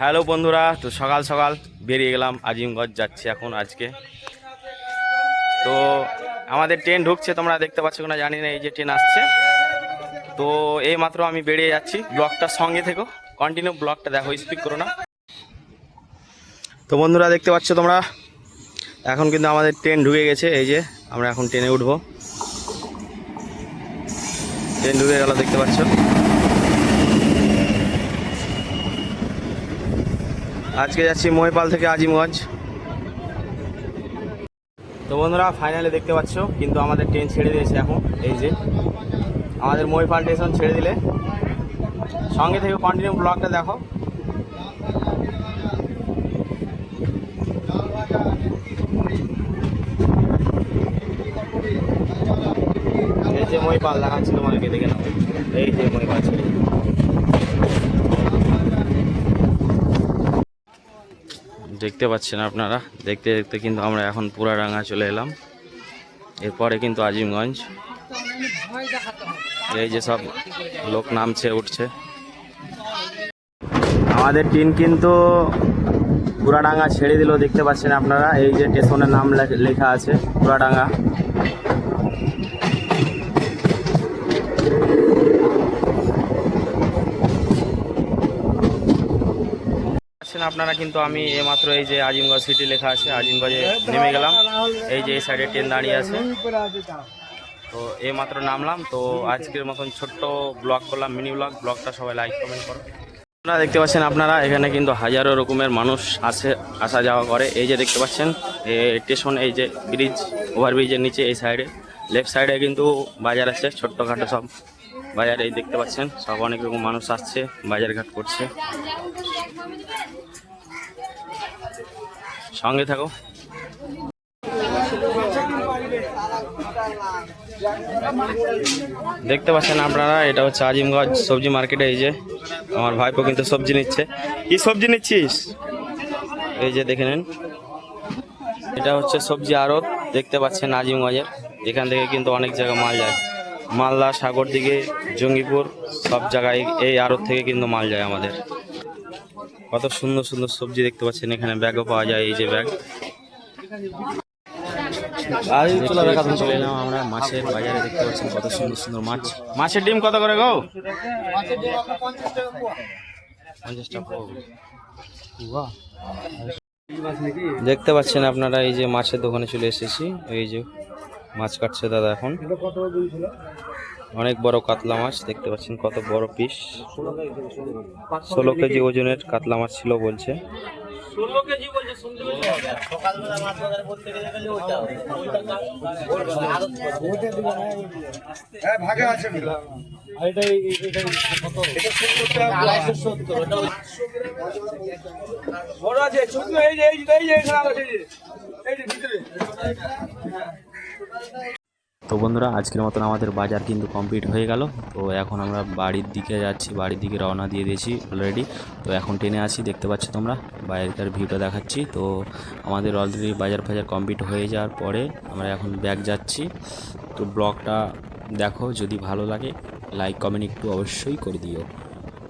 Hello বন্ধুরা, তো সকাল সকাল বেরিয়ে গেলাম, আজিমগঞ্জ যাচ্ছি এখন আজকে। তো আমাদের ট্রেন ঢুকছে, তোমরা দেখতে পাচ্ছ না জানি না, এই যে ট্রেন আসছে। তো এই মাত্র আমি বেরিয়ে যাচ্ছি, ব্লগটার সঙ্গে থেকো কন্টিনিউ ব্লগটা দেখো স্পিক করো না। তো বন্ধুরা, দেখতে পাচ্ছ তোমরা, এখন কিন্তু আমাদের ট্রেন ঢুকে গেছে, এই যে আমরা এখন ট্রেনে উঠবো। ট্রেন ঢুকে গেল, দেখতে পাচ্ছ। আজকে যাচ্ছি মহিপাল থেকে আজিমগঞ্জ। তো বন্ধুরা ফাইনালি দেখতে পাচ্ছ, কিন্তু আমাদের ট্রেন ছেড়ে দিয়েছে এখন, এই যে। আমাদের মহিপাল স্টেশন ছেড়ে দিলে। সঙ্গে থেকে কন্টিনিউ ব্লগটা দেখো। এই যে মহিপাল দেখাচ্ছি তোমাদেরকে, দেখে নাও। এই যে মহিপাল ছেড়ে দেখতে পাচ্ছেন আপনারা। দেখতে দেখতে কিন্তু আমরা এখন পুরাডাঙ্গা চলে এলাম। এরপরে কিন্তু আজিমগঞ্জ। এই যে সব লোক নামছে, উঠছে। আমাদের টিন কিন্তু পুরাডাঙ্গা ছেড়ে দিল, দেখতে পাচ্ছেন আপনারা। এই যে স্টেশনের নাম লেখ- আছে, পুরাডাঙ্গা। আছেন আপনারা কিন্তু আমি এইমাত্র এই যে আজিমগঞ্জ সিটি লেখা আছে, আজিমগঞ্জে নেমে গেলাম। এই যে এই সাইডে ট্রেন দাঁড়িয়ে আছে। তো এইমাত্র নামলাম। তো আজকের মতন ছোট্ট ব্লগ করলাম, মিনি ব্লগ। ব্লগটা সবাই লাইক কমেন্ট করো। আপনারা দেখতে পাচ্ছেন, আপনারা এখানে কিন্তু হাজারো রকমের মানুষ আসে আসা যাওয়া করে। এই যে দেখতে পাচ্ছেন স্টেশন এই যে ব্রিজ ওভারব্রিজের নিচে, এই সাইডে লেফট সাইডে কিন্তু বাজার আছে, ছোট্টখাটো সব বাজার। এই দেখতে পাচ্ছেন, সব অনেক রকম মানুষ আসছে, বাজারঘাট করছে। সঙ্গে থাকো। দেখতে পাচ্ছেন আপনারা, এটা হচ্ছে আজিমগঞ্জ সবজি মার্কেটে, এই যে আমার ভাইপো কিন্তু সবজি নিচ্ছে। কি সবজি নিচ্ছিস? এই যে দেখে নেন। এটা হচ্ছে সবজি আড়ত, দেখতে পাচ্ছেন আজিমগঞ্জের। এখান থেকে কিন্তু অনেক জায়গায় মাল যায়। মালদা, সাগর দিকে জঙ্গিপুর, সব জায়গায় এই আড়ত থেকে কিন্তু মাল যায় আমাদের। কত সুন্দর সুন্দর সবজি দেখতে পাচ্ছেন এখানে ব্যাগও পাওয়া যায় এই যে ব্যাগ চলে এলাম আমরা মাছের বাজারে দেখতে পাচ্ছেন কত সুন্দর সুন্দর মাছ। মাছের ডিম কত করে গো? পঞ্চাশ টাকা দেখতে পাচ্ছেন আপনারা এই যে মাছের দোকানে চলে এসেছি। এই যে মাছ কাটছে দাদা এখন। অনেক বড় কাতলা মাছ দেখতে পাচ্ছেন কত বড় পিস ষোলো কেজি ওজনের কাতলা মাছ ছিল বলছে। বড় আছে ছোট এই যে এই যে এই যে এখানে আছে এই যে এই যে ভিতরে। তো বন্ধুরা, আজকের মতন আমাদের বাজার কিন্তু কমপ্লিট হয়ে গেল। তো এখন আমরা বাড়ির দিকে যাচ্ছি, বাড়ির দিকে রওনা দিয়ে দিয়েছি অলরেডি তো এখন ট্রেনে আসি দেখতে পাচ্ছ তোমরা বাইরেকার ভিউটা দেখাচ্ছি। তো আমাদের অলরেডি বাজার ফাজার কমপ্লিট হয়ে যাওয়ার পরে আমরা এখন ব্যাগ যাচ্ছি। তো ব্লগটা দেখো, যদি ভালো লাগে লাইক কমেন্ট একটু অবশ্যই করে দিও।